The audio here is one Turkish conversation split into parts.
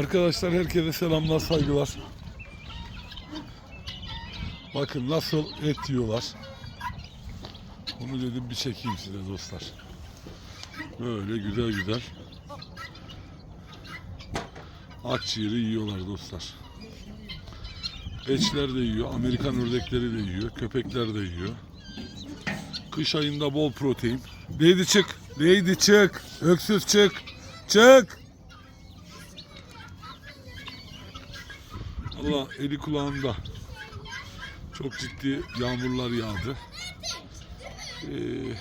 Arkadaşlar herkese selamlar saygılar. Bakın nasıl et yiyorlar. Onu dedim bir çekeyim size dostlar. Böyle güzel güzel. Akciğeri yiyorlar dostlar. Eçler de yiyor, Amerikan ördekleri de yiyor, köpekler de yiyor. Kış ayında bol protein. Lady çık, Lady çık, öksüz çık, çık. Allah eli kulağında. Çok ciddi yağmurlar yağdı. Ee,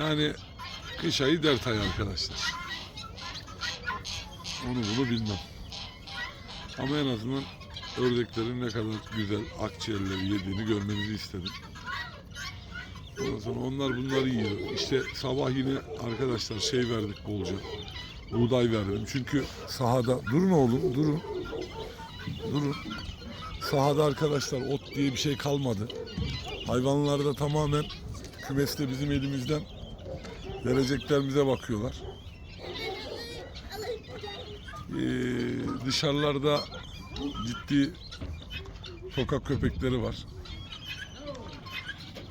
yani kış ayı dert ayı arkadaşlar. Onu bunu bilmem. Ama en azından ördeklerin ne kadar güzel akciğerleri yediğini görmenizi istedim. Ondan sonra onlar bunları yiyor. İşte sabah yine arkadaşlar şey verdik bolca. Buğday verdim. Çünkü sahada durun oğlum durun. Durun. Sahada arkadaşlar ot diye bir şey kalmadı. Hayvanlar da tamamen kümeste bizim elimizden vereceklerimize bakıyorlar. Ee, dışarılarda ciddi sokak köpekleri var.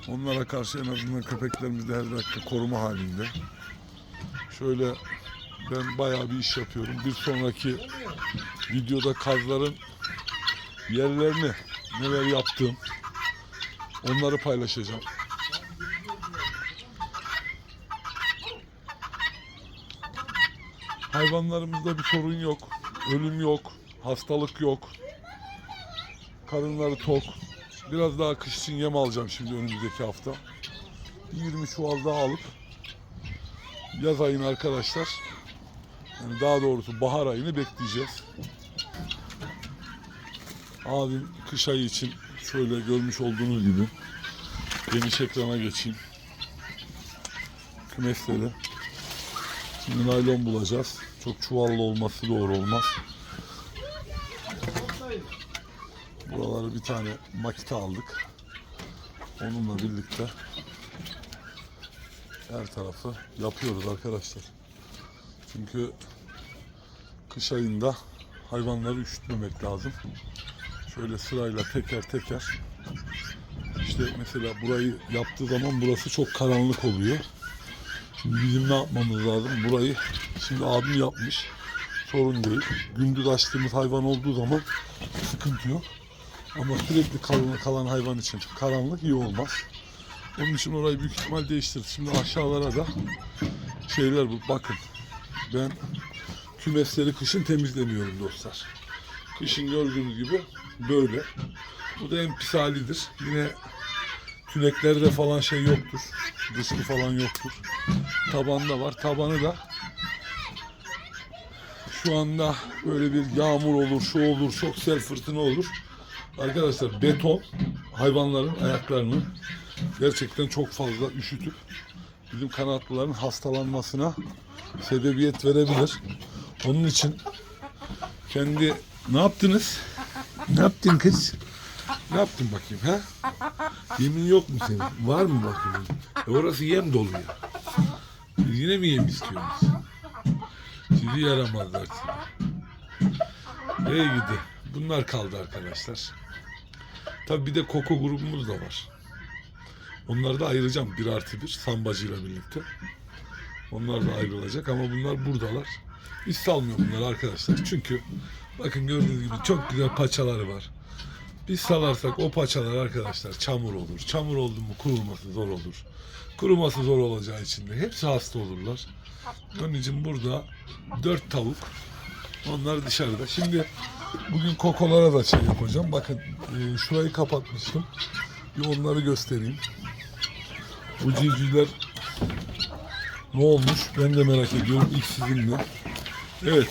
Onlara karşı en azından köpeklerimiz de her dakika koruma halinde. Şöyle ben bayağı bir iş yapıyorum. Bir sonraki videoda kazların yerlerini neler yaptığım onları paylaşacağım. Hayvanlarımızda bir sorun yok. Ölüm yok. Hastalık yok. Karınları tok. Biraz daha kış için yem alacağım şimdi önümüzdeki hafta. Bir 20 çuval daha alıp yaz ayını arkadaşlar yani daha doğrusu bahar ayını bekleyeceğiz. Abim kış ayı için şöyle görmüş olduğunuz gibi geniş ekrana geçeyim. Kümesleri. Şimdi naylon bulacağız. Çok çuvallı olması doğru olmaz. Buraları bir tane makite aldık. Onunla birlikte her tarafı yapıyoruz arkadaşlar. Çünkü kış ayında hayvanları üşütmemek lazım. Şöyle sırayla teker teker işte mesela burayı yaptığı zaman burası çok karanlık oluyor. Şimdi bizim ne yapmamız lazım? Burayı şimdi abim yapmış. Sorun değil. Gündüz açtığımız hayvan olduğu zaman sıkıntı yok. Ama sürekli kalan, kalan hayvan için karanlık iyi olmaz. Onun için orayı büyük ihtimal değiştiririz. Şimdi aşağılara da şeyler bu. Bakın ben kümesleri kışın temizlemiyorum dostlar. Kışın gördüğünüz gibi böyle. Bu da en pis halidir. Yine tüneklerde falan şey yoktur. Dışkı falan yoktur. Tabanda var. Tabanı da şu anda böyle bir yağmur olur, şu olur, çok sel fırtına olur. Arkadaşlar beton hayvanların ayaklarını gerçekten çok fazla üşütüp bizim kanatlıların hastalanmasına sebebiyet verebilir. Onun için kendi ne yaptınız? Ne yaptın kız? Ne yaptın bakayım ha? Yemin yok mu senin? Var mı bakayım? E orası yem doluyor. Siz yine mi yem istiyorsunuz? Sizi yaramazlar sizi. Ey gidi. Bunlar kaldı arkadaşlar. Tabi bir de Koko grubumuz da var. Onları da ayıracağım bir artı bir sambacıyla birlikte. Onlar da ayrılacak ama bunlar buradalar. Hiç salmıyor bunlar arkadaşlar. Çünkü bakın gördüğünüz gibi çok güzel paçaları var. Biz salarsak o paçalar arkadaşlar çamur olur. Çamur oldu mu kurulması zor olur. Kuruması zor olacağı için de hepsi hasta olurlar. Onun için burada dört tavuk. Onlar dışarıda. Şimdi bugün kokolara da şey yapacağım. Bakın e, şurayı kapatmıştım. Bir onları göstereyim. Bu civcivler ne olmuş? Ben de merak ediyorum ilk sizinle. Evet.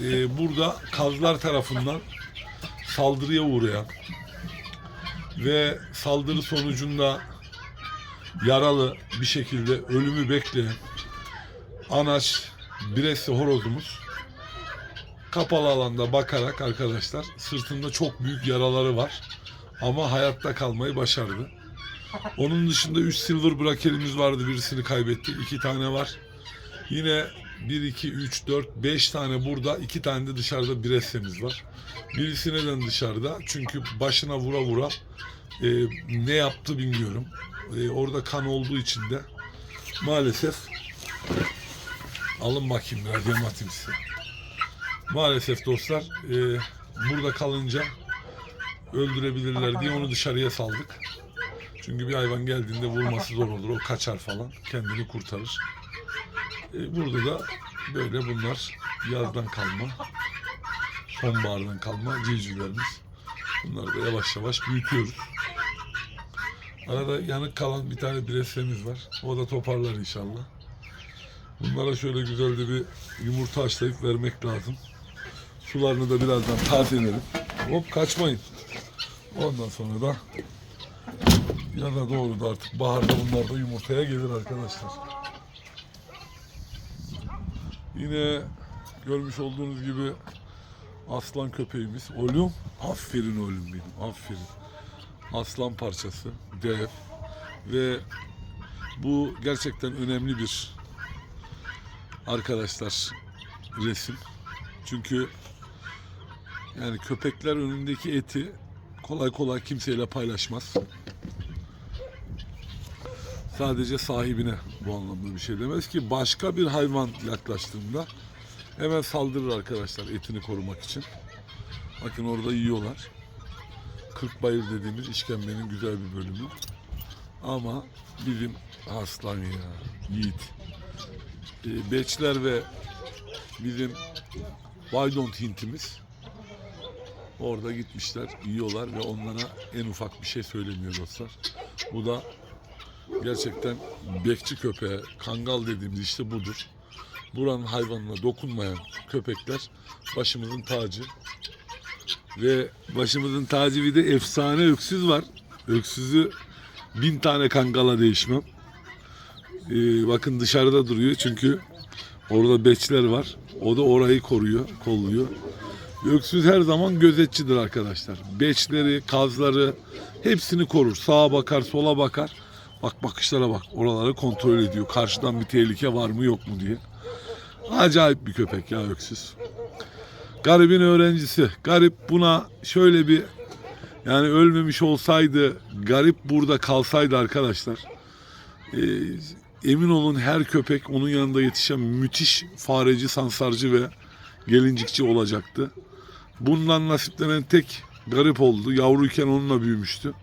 e, burada kazlar tarafından saldırıya uğrayan ve saldırı sonucunda yaralı bir şekilde ölümü bekleyen anaç biresi horozumuz kapalı alanda bakarak arkadaşlar sırtında çok büyük yaraları var ama hayatta kalmayı başardı. Onun dışında 3 silver brakelimiz vardı birisini kaybettik. iki tane var. Yine 1, 2, 3, 4, 5 tane burada, 2 tane de dışarıda bressemiz var. Birisi neden dışarıda? Çünkü başına vura vura e, ne yaptı bilmiyorum. E, orada kan olduğu için de maalesef alın bakayım biraz yem atayım size. Maalesef dostlar e, burada kalınca öldürebilirler diye onu dışarıya saldık. Çünkü bir hayvan geldiğinde vurması zor olur. O kaçar falan. Kendini kurtarır. E, burada da böyle bunlar yazdan kalma, sonbahardan kalma civcivlerimiz. Bunları da yavaş yavaş büyütüyoruz. Arada yanık kalan bir tane biresemiz var. O da toparlar inşallah. Bunlara şöyle güzel de bir yumurta haşlayıp vermek lazım. Sularını da birazdan tazelerim. Hop kaçmayın. Ondan sonra da ya da doğru da artık baharda bunlar da yumurtaya gelir arkadaşlar. Yine görmüş olduğunuz gibi aslan köpeğimiz. Oğlum. Aferin oğlum benim. Aferin. Aslan parçası. Dev. Ve bu gerçekten önemli bir arkadaşlar resim. Çünkü yani köpekler önündeki eti kolay kolay kimseyle paylaşmaz. Sadece sahibine bu anlamda bir şey demez ki başka bir hayvan yaklaştığında hemen saldırır arkadaşlar etini korumak için. Bakın orada yiyorlar. Kırkbayır dediğimiz işkembenin güzel bir bölümü. Ama bizim aslan ya yiğit. E, beçler ve bizim Waydont hintimiz orada gitmişler, yiyorlar ve onlara en ufak bir şey söylemiyor dostlar. Bu da gerçekten bekçi köpeğe, kangal dediğimiz işte budur. Buranın hayvanına dokunmayan köpekler başımızın tacı. Ve başımızın tacı bir de efsane öksüz var. Öksüzü bin tane kangala değişmem. Ee, bakın dışarıda duruyor çünkü orada beçler var. O da orayı koruyor, kolluyor. Öksüz her zaman gözetçidir arkadaşlar. Beçleri, kazları hepsini korur. Sağa bakar, sola bakar. Bak bakışlara bak. Oraları kontrol ediyor. Karşıdan bir tehlike var mı yok mu diye. Acayip bir köpek ya öksüz. Garibin öğrencisi. Garip buna şöyle bir yani ölmemiş olsaydı, garip burada kalsaydı arkadaşlar. e, emin olun her köpek onun yanında yetişen müthiş fareci, sansarcı ve gelincikçi olacaktı. Bundan nasiplenen tek garip oldu. Yavruyken onunla büyümüştü.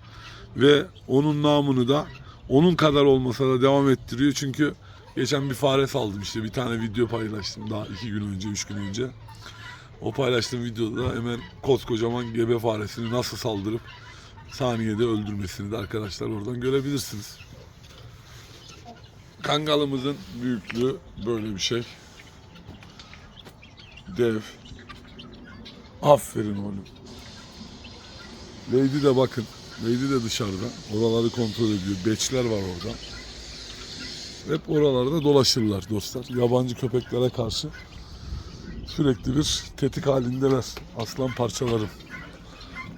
Ve onun namını da onun kadar olmasa da devam ettiriyor. Çünkü geçen bir fare saldım işte. Bir tane video paylaştım daha iki gün önce, üç gün önce. O paylaştığım videoda hemen koskocaman gebe faresini nasıl saldırıp saniyede öldürmesini de arkadaşlar oradan görebilirsiniz. Kangalımızın büyüklüğü böyle bir şey. Dev. Aferin oğlum. Lady de bakın. Lady de dışarıda. Oraları kontrol ediyor. Beçler var orada. Hep oralarda dolaşırlar dostlar. Yabancı köpeklere karşı sürekli bir tetik halindeler. Aslan parçalarım.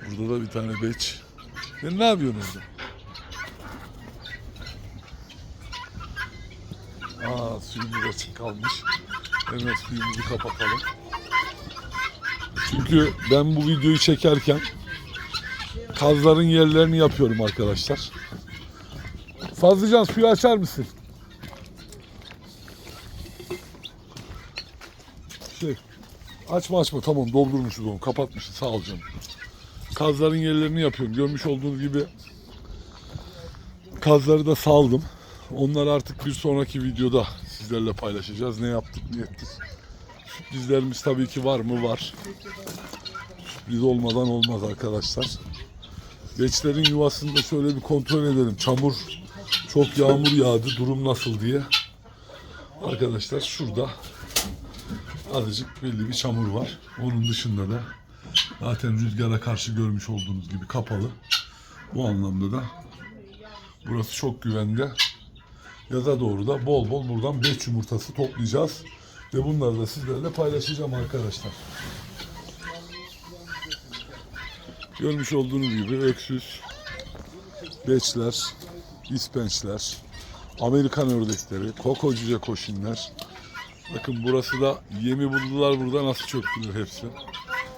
Burada da bir tane beç. Sen ne yapıyorsun orada? Aa suyumuz açık kalmış. Hemen suyumuzu kapatalım. Çünkü ben bu videoyu çekerken kazların yerlerini yapıyorum arkadaşlar. Fazlıcan suyu açar mısın? Şey, açma açma tamam doldurmuşuz onu kapatmışız sağ ol canım. Kazların yerlerini yapıyorum. Görmüş olduğunuz gibi kazları da saldım. Onları artık bir sonraki videoda sizlerle paylaşacağız. Ne yaptık, ne ettik. Sürprizlerimiz tabii ki var mı? Var. Sürpriz olmadan olmaz arkadaşlar. Geçlerin yuvasını da şöyle bir kontrol edelim. Çamur, çok yağmur yağdı. Durum nasıl diye. Arkadaşlar şurada azıcık belli bir çamur var. Onun dışında da zaten rüzgara karşı görmüş olduğunuz gibi kapalı. Bu anlamda da burası çok güvende. Yaza doğru da bol bol buradan 5 yumurtası toplayacağız. Ve bunları da sizlerle paylaşacağım arkadaşlar. Görmüş olduğunuz gibi öksüz, beçler, ispençler, Amerikan ördekleri, koko cüce koşinler. Bakın burası da yemi buldular burada nasıl çöktüler hepsi.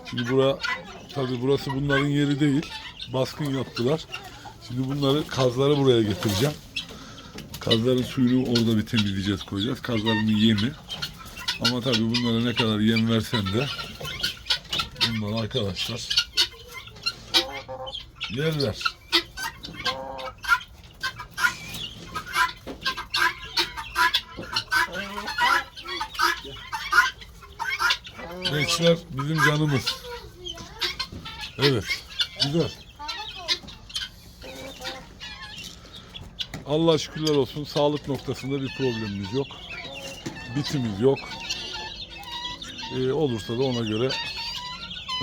Şimdi bura tabi burası bunların yeri değil. Baskın yaptılar. Şimdi bunları kazları buraya getireceğim. Kazların suyunu orada bir temizleyeceğiz koyacağız. Kazların yemi. Ama tabi bunlara ne kadar yem versen de bunlar arkadaşlar yerler. Gençler bizim canımız. Evet. Güzel. Allah şükürler olsun sağlık noktasında bir problemimiz yok. Bitimiz yok. Ee, olursa da ona göre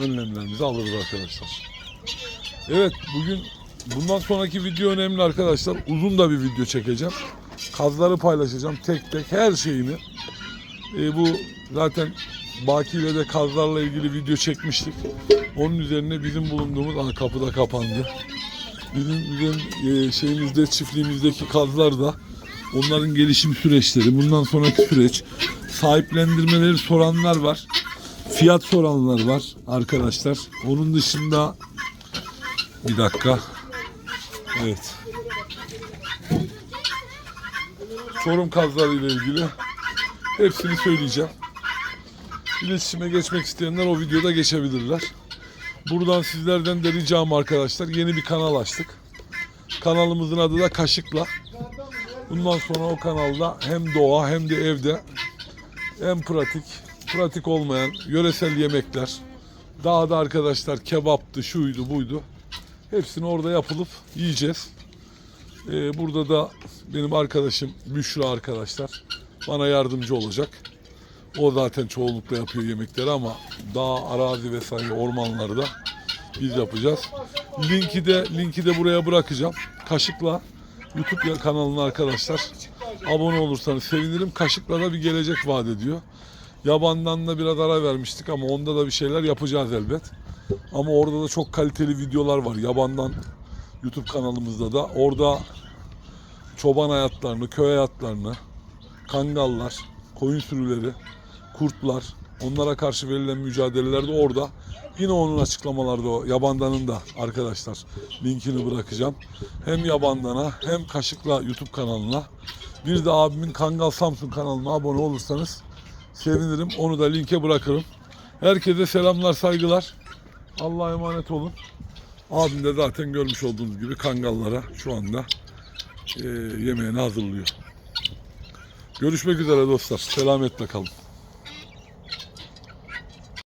önlemlerimizi alırız arkadaşlar. Evet bugün bundan sonraki video önemli arkadaşlar. Uzun da bir video çekeceğim. Kazları paylaşacağım tek tek her şeyini. Ee, bu zaten Baki ile de kazlarla ilgili video çekmiştik. Onun üzerine bizim bulunduğumuz Aa, kapı da kapandı. Bizim, bizim e, şeyimizde çiftliğimizdeki kazlar da onların gelişim süreçleri, bundan sonraki süreç, sahiplendirmeleri soranlar var. Fiyat soranlar var arkadaşlar. Onun dışında bir dakika. Evet. Çorum kazları ile ilgili hepsini söyleyeceğim. İletişime geçmek isteyenler o videoda geçebilirler. Buradan sizlerden de ricam arkadaşlar yeni bir kanal açtık. Kanalımızın adı da Kaşıkla. Bundan sonra o kanalda hem doğa hem de evde hem pratik, pratik olmayan yöresel yemekler, dağda arkadaşlar kebaptı, şuydu, buydu. Hepsini orada yapılıp yiyeceğiz. Ee, burada da benim arkadaşım Büşra arkadaşlar bana yardımcı olacak. O zaten çoğunlukla yapıyor yemekleri ama dağ, arazi vesaire ormanlarda biz yapacağız. Linki de linki de buraya bırakacağım. Kaşıkla YouTube kanalına arkadaşlar abone olursanız sevinirim. Kaşıkla da bir gelecek vaat ediyor. Yabandan da biraz ara vermiştik ama onda da bir şeyler yapacağız elbet. Ama orada da çok kaliteli videolar var. Yabandan YouTube kanalımızda da. Orada çoban hayatlarını, köy hayatlarını, kangallar, koyun sürüleri, kurtlar, onlara karşı verilen mücadelelerde orada. Yine onun açıklamalarda o yabandanın da arkadaşlar linkini bırakacağım. Hem yabandana hem kaşıkla YouTube kanalına. Bir de abimin Kangal Samsun kanalına abone olursanız sevinirim. Onu da linke bırakırım. Herkese selamlar, saygılar. Allah'a emanet olun. Abim de zaten görmüş olduğunuz gibi kangallara şu anda e, yemeğini hazırlıyor. Görüşmek üzere dostlar. Selametle kalın.